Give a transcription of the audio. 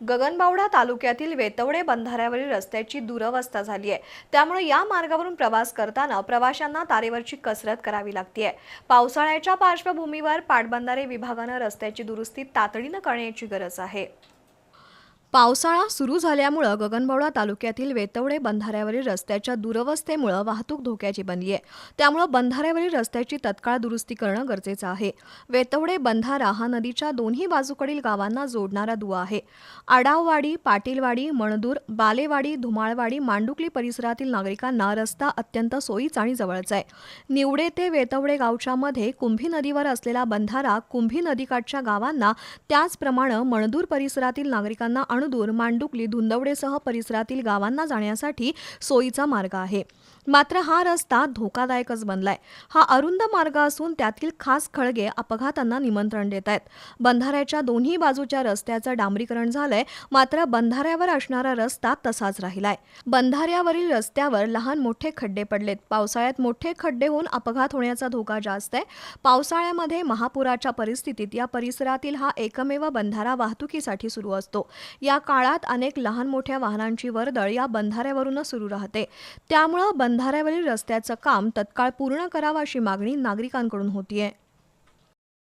गगनबावडा तालुक्यातील वेतवडे बंधाऱ्यावरील रस्त्याची दुरवस्था झाली आहे. त्यामुळे या मार्गावरून प्रवास करताना प्रवाशांना तारेवरची कसरत करावी लागते पावसाळ्याच्या पार्श्वभूमीवर पाटबंधारे विभागानं रस्त्याची दुरुस्ती तातडीनं करण्याची गरज आहे. पावसाळा सुरू झाल्यामुळं गगनबावडा तालुक्यातील वेतवडे बंधाऱ्यावरील रस्त्याच्या दुरवस्थेमुळं वाहतूक धोक्याची बनली आहे त्यामुळं बंधाऱ्यावरील रस्त्याची तत्काळ दुरुस्ती करणं गरजेचं आहे. वेतवडे बंधारा हा नदीच्या दोन्ही बाजूकडील गावांना जोडणारा दुवा आहे. आडाववाडी पाटीलवाडी मणदूर बालेवाडी धुमाळवाडी मांडुकली परिसरातील नागरिकांना रस्ता अत्यंत सोयीचा आणि जवळचा आहे. निवडे ते वेतवडे गावच्या मध्ये कुंभी नदीवर असलेला बंधारा कुंभी नदीकाठच्या गावांना त्याचप्रमाणे मणदूर परिसरातील नागरिकांना अणुदूर मांडुकली धुंदवडेसह परिसरातील गावांना जाण्यासाठी सोयीचा मार्ग आहे. मात्र हा रस्ता धोकादायकच बनलाय. हा अरुंद मार्ग असून त्यातील खास खळगे अपघातांना निमंत्रण देत आहेत. बंधाऱ्याच्या दोन्ही बाजूच्या रस्त्याचं डांबरीकरण झालंय मात्र बंधाऱ्यावर असणारा रस्ता तसाच राहिलाय. बंधाऱ्यावरील रस्त्यावर लहान मोठे खड्डे पडलेत. पावसाळ्यात मोठे खड्डे होऊन अपघात होण्याचा धोका जास्त आहे. पावसाळ्यामध्ये महापुराच्या परिस्थितीत या परिसरातील हा एकमेव बंधारा वाहतुकीसाठी सुरू असतो. या काळात अनेक लहान मोठ्या वाहनांची वर्दळ या बंधाऱ्यावरूनच सुरू राहते. त्यामुळं बंधाऱ्यावरील रस्त्याचं काम तत्काळ पूर्ण करावं अशी मागणी नागरिकांकडून होतीये.